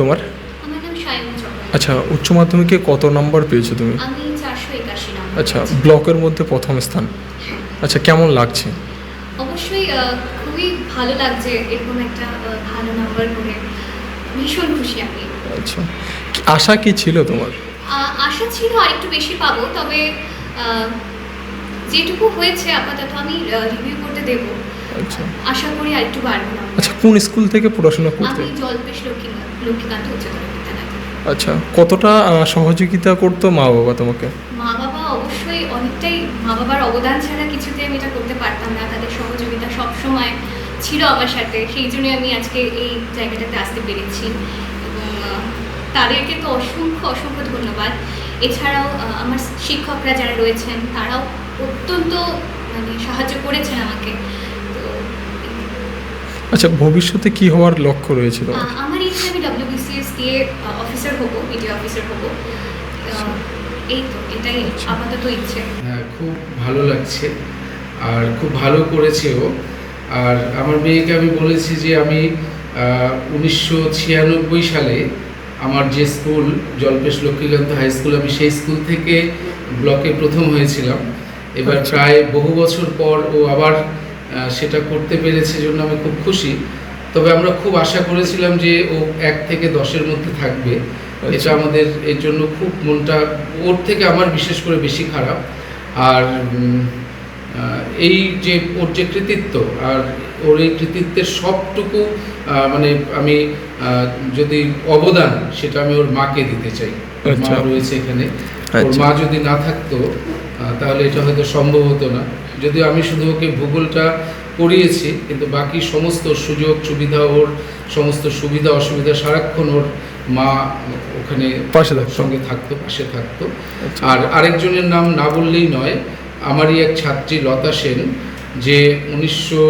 তোমার? আমার নাম সায়ন আচ্ছা উচ্চ মাধ্যমিকে কত নম্বর পেয়েছ তুমি? আমি নম্বর আচ্ছা ব্লকের মধ্যে প্রথম স্থান। আচ্ছা কেমন লাগছে? অবশ্যই খুবই ভালো লাগছে এরকম একটা ভালো নাম্বার করে। ভীষণ খুশি আমি। আচ্ছা আশা কি ছিল তোমার? আশা ছিল আরেকটু বেশি পাবো তবে যেটুকু হয়েছে আপাতত আমি রিভিউ করতে দেব। আচ্ছা। আশা করি আরেকটু বাড়বে। আচ্ছা কোন স্কুল থেকে পড়াশোনা করতে? আমি জলপেশ লক্ষ্মী। লক্ষ্মীকান্ত উচ্চতর বিদ্যালয় আচ্ছা কতটা সহযোগিতা করতো মা বাবা তোমাকে? মা বাবা অবশ্যই অনেকটাই মা বাবার অবদান ছাড়া কিছুতে আমি এটা করতে পারতাম না। তাদের সহযোগিতা সব সময় ছিল আমার সাথে। সেই জন্য আমি আজকে এই জায়গাটাতে আসতে পেরেছি। এবং তাদেরকে তো অসংখ্য অসংখ্য ধন্যবাদ। এছাড়াও আমার শিক্ষকরা যারা রয়েছেন তারাও অত্যন্ত মানে সাহায্য করেছেন আমাকে। আচ্ছা ভবিষ্যতে কি হওয়ার লক্ষ্য রয়েছে তোমার? আমার ইচ্ছে আমি ডব্লিউবিসিএস দিয়ে অফিসার হব মিডিয়া অফিসার হব। এই তো এটাই আপাতত ইচ্ছে। হ্যাঁ খুব ভালো লাগছে। আর খুব ভালো করেছে ও আর আমার মেয়েকে আমি বলেছি যে আমি উনিশশো ছিয়ানব্বই সালে আমার যে school Jalpesh Lakshmikanta high school আমি সেই স্কুল থেকে ব্লকে প্রথম হয়েছিলাম। এবার আচ্ছা। প্রায় বহু বছর পর ও আবার সেটা করতে পেরেছে জন্য আমি খুব খুশি তবে আমরা খুব আশা করেছিলাম যে ও এক থেকে দশের মধ্যে থাকবে এটা আচ্ছা। আমাদের এর জন্য খুব মনটা ওর থেকে আমার বিশেষ করে বেশি খারাপ আর এই যে ওর যে কৃতিত্ব আর ওর এই কৃতিত্বের সবটুকু মানে আমি যদি অবদান সেটা আমি ওর মাকে দিতে চাই মা আচ্ছা। রয়েছে এখানে ওর আচ্ছা। মা যদি না থাকতো তাহলে এটা হয়তো সম্ভব হতো না যদিও আমি শুধু ওকে ভূগোলটা পড়িয়েছি কিন্তু বাকি সমস্ত সুযোগ সুবিধা ওর সমস্ত সুবিধা অসুবিধা সারাক্ষণ ওর মা ওখানে পাশে সঙ্গে থাকতো পাশে থাকতো। আচ্ছা। আর আরেকজনের নাম না বললেই নয় আমারই এক ছাত্রী লতা সেন যে উনিশশো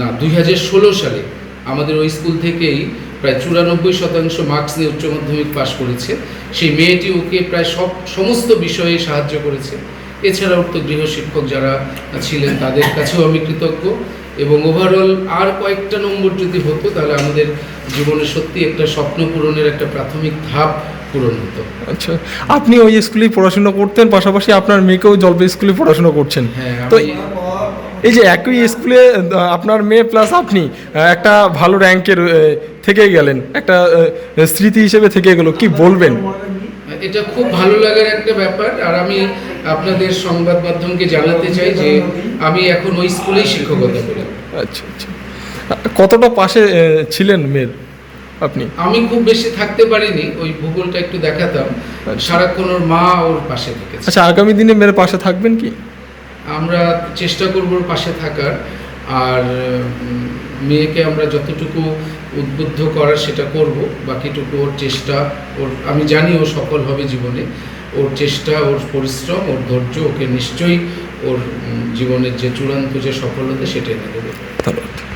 না দুই হাজার ষোলো সালে আমাদের ওই স্কুল থেকেই প্রায় চুরানব্বই শতাংশ মার্কস নিয়ে উচ্চ মাধ্যমিক পাশ করেছে। সেই মেয়েটি ওকে প্রায় সব সমস্ত বিষয়ে সাহায্য করেছে। এছাড়াও তো গৃহশিক্ষক যারা ছিলেন তাদের কাছেও আমি কৃতজ্ঞ। এবং ওভারঅল আর কয়েকটা নম্বর যদি হতো তাহলে আমাদের জীবনে সত্যি একটা স্বপ্ন পূরণের একটা প্রাথমিক ধাপ পূরণ হতো। আচ্ছা আপনি ওই স্কুলেই পড়াশোনা করতেন পাশাপাশি আপনার মেয়েকেও জলপাই স্কুলে পড়াশোনা করছেন। হ্যাঁ তো এই যে একই স্কুলে আপনার মেয়ে প্লাস আপনি একটা ভালো র্যাঙ্কের থেকে গেলেন একটা স্মৃতি হিসেবে থেকে গেল কি বলবেন? এটা খুব ভালো লাগার একটা ব্যাপার আর আমি আপনাদের সংবাদ মাধ্যমকে জানাতে চাই যে আমি এখন ওই স্কুলেই শিক্ষকতা করি। আচ্ছা আচ্ছা। কতটা পাশে ছিলেন মেয়ের আপনি? আমি খুব বেশি থাকতে পারিনি ওই ভূগোলটা একটু দেখাতাম। আচ্ছা। সারাক্ষণ ওর মা ওর পাশে থেকেছে। আচ্ছা আগামী দিনে মেয়ের পাশে থাকবেন কি? আমরা চেষ্টা করব ওর পাশে থাকার আর মেয়েকে আমরা যতটুকু উদ্বুদ্ধ করার সেটা করব, বাকিটুকু ওর চেষ্টা, ওর, আমি জানি ও সফল হবে জীবনে। ওর চেষ্টা, ওর পরিশ্রম, ওর ধৈর্য, ওকে নিশ্চয়ই ওর জীবনের যে চূড়ান্ত যে সফলতা সেটা এনে দেবে। ধন্যবাদ।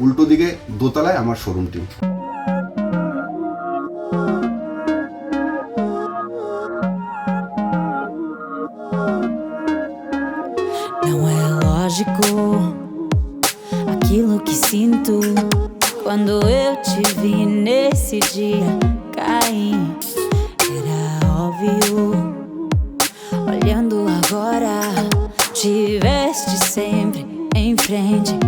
উল্টো দিকে দোতলায় আমার শোরুমটি é aquilo que sinto quando eu te vi nesse dia cair. Era óbvio, olhando agora, tiveste sempre em frente.